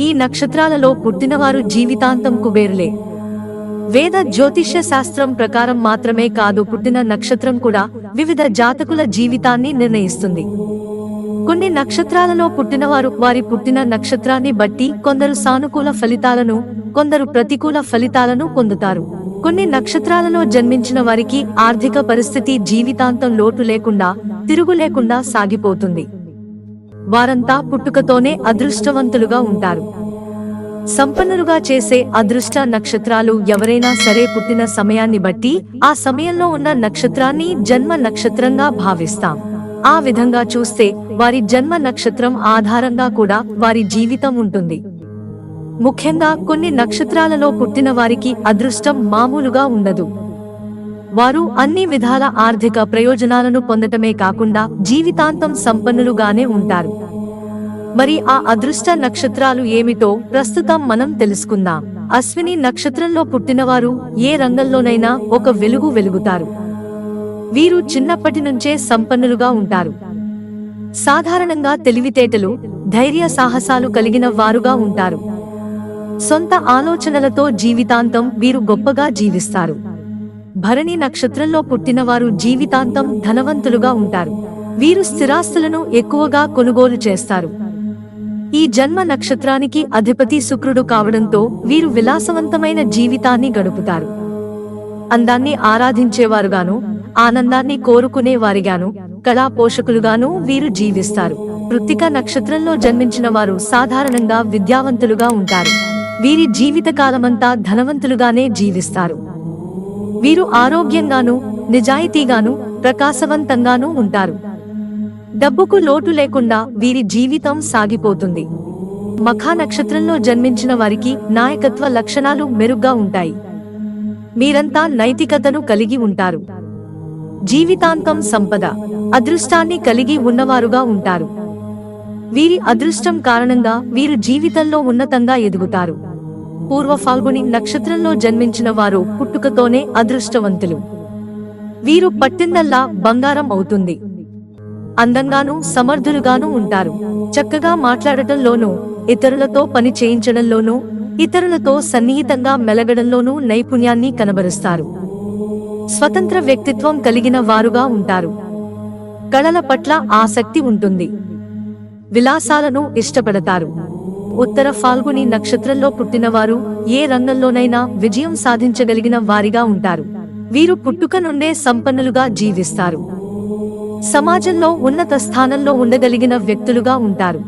ఈ నక్షత్రాలలో పుట్టినవారు జీవితాంతం కుబేరులే వేద జ్యోతిష్య శాస్త్రం ప్రకారం మాత్రమే కాదు పుట్టిన నక్షత్రం కూడా వివిధ జాతకుల జీవితాన్ని నిర్ణయిస్తుంది. కొన్ని నక్షత్రాలలో పుట్టినవారు వారి పుట్టిన నక్షత్రాన్ని బట్టి కొందరు సానుకూల ఫలితాలను కొందరు ప్రతికూల ఫలితాలను పొందుతారు. కొన్ని నక్షత్రాలలో జన్మించిన వారికి ఆర్థిక పరిస్థితి జీవితాంతం లోటు లేకుండా తిరుగు లేకుండా సాగిపోతుంది. వారంతా పుట్టుకతోనే అదృష్టవంతులుగా ఉంటారు. సంపన్నులుగా చేసే అదృష్ట నక్షత్రాలు ఎవరైనా సరే పుట్టిన సమయాన్ని బట్టి ఆ సమయంలో ఉన్న నక్షత్రాన్ని జన్మ నక్షత్రంగా భావిస్తాం. ఆ విధంగా చూస్తే వారి జన్మ నక్షత్రం ఆధారంగా కూడా వారి జీవితం ఉంటుంది. ముఖ్యంగా కొన్ని నక్షత్రాలలో పుట్టిన వారికి అదృష్టం మామూలుగా ఉండదు. వారు అన్ని విధాల ఆర్థిక ప్రయోజనాలను పొందటమే కాకుండా జీవితాంతం సంపన్నులుగానే ఉంటారు. మరి ఆ అదృష్ట నక్షత్రాలు ఏమిటో ప్రస్తుతం మనం తెలుసుకుందాం. అశ్విని నక్షత్రంలో పుట్టినవారు ఏ రంగంలోనైనా ఒక వెలుగు వెలుగుతారు. వీరు చిన్నప్పటి నుంచే సంపన్నులుగా ఉంటారు. సాధారణంగా తెలివితేటలు ధైర్య సాహసాలు కలిగిన వారుగా ఉంటారు. సొంత ఆలోచనలతో జీవితాంతం వీరు గొప్పగా జీవిస్తారు. భరణి నక్షత్రంలో పుట్టినవారు జీవితాంతం ధనవంతులుగా ఉంటారు. వీరు స్థిరాస్తులను ఎక్కువగా కొనుగోలు చేస్తారు. ఈ జన్మ నక్షత్రానికి అధిపతి శుక్రుడు కావడంతో వీరు విలాసవంతమైన జీవితాన్ని గడుపుతారు. అందాన్ని ఆరాధించేవారుగాను ఆనందాన్ని కోరుకునే వారిగాను కళా పోషకులుగాను వీరు జీవిస్తారు. కృత్తిక నక్షత్రంలో జన్మించిన వారు సాధారణంగా విద్యావంతులుగా ఉంటారు. వీరి జీవితకాలమంతా ధనవంతులుగానే జీవిస్తారు. వీరు ఆరోగ్యంగాను నిజాయితీగాను ప్రకాశవంతంగానూ ఉంటారు. డబ్బుకు లోటు లేకుండా వీరి జీవితం సాగిపోతుంది. మఖా నక్షత్రంలో జన్మించిన వారికి నాయకత్వ లక్షణాలు మెరుగ్గా ఉంటాయి. మీరంతా నైతికతను కలిగి ఉంటారు. జీవితాంతం సంపద అదృష్టాన్ని కలిగి ఉన్నవారుగా ఉంటారు. వీరి అదృష్టం కారణంగా వీరు జీవితంలో ఉన్నతంగా ఎదుగుతారు. పూర్వ ఫాల్గుని నక్షత్రంలో జన్మించిన వారు పుట్టుకతోనే అదృష్టవంతులు. వీరు పట్టిందల్లా బంగారం అవుతుంది. అందంగానూ సమర్థులుగానూ ఉంటారు. చక్కగా మాట్లాడటంలోనూ ఇతరులతో పని చేయించడంలోనూ ఇతరులతో సన్నిహితంగా మెలగడంలోనూ నైపుణ్యాన్ని కనబరుస్తారు. స్వతంత్ర వ్యక్తిత్వం కలిగిన వారుగా ఉంటారు. కళల పట్ల ఆసక్తి ఉంటుంది. విలాసాలను ఇష్టపడతారు. ఉత్తర ఫాల్గుని నక్షత్రంలో పుట్టినవారు ఏ రంగంలోనైనా విజయం సాధించగలిగిన వారిగా ఉంటారు. వీరు పుట్టుక నుండే సంపన్నులుగా జీవిస్తారు. సమాజంలో ఉన్నత స్థానంలో ఉండగలిగిన వ్యక్తులుగా ఉంటారు.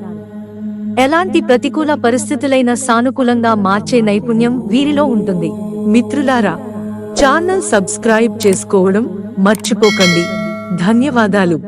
ఎలాంటి ప్రతికూల పరిస్థితులైన సానుకూలంగా మార్చే నైపుణ్యం వీరిలో ఉంటుంది. మిత్రులారా ఛానల్ సబ్స్క్రైబ్ చేసుకోవడం మర్చిపోకండి. ధన్యవాదాలు.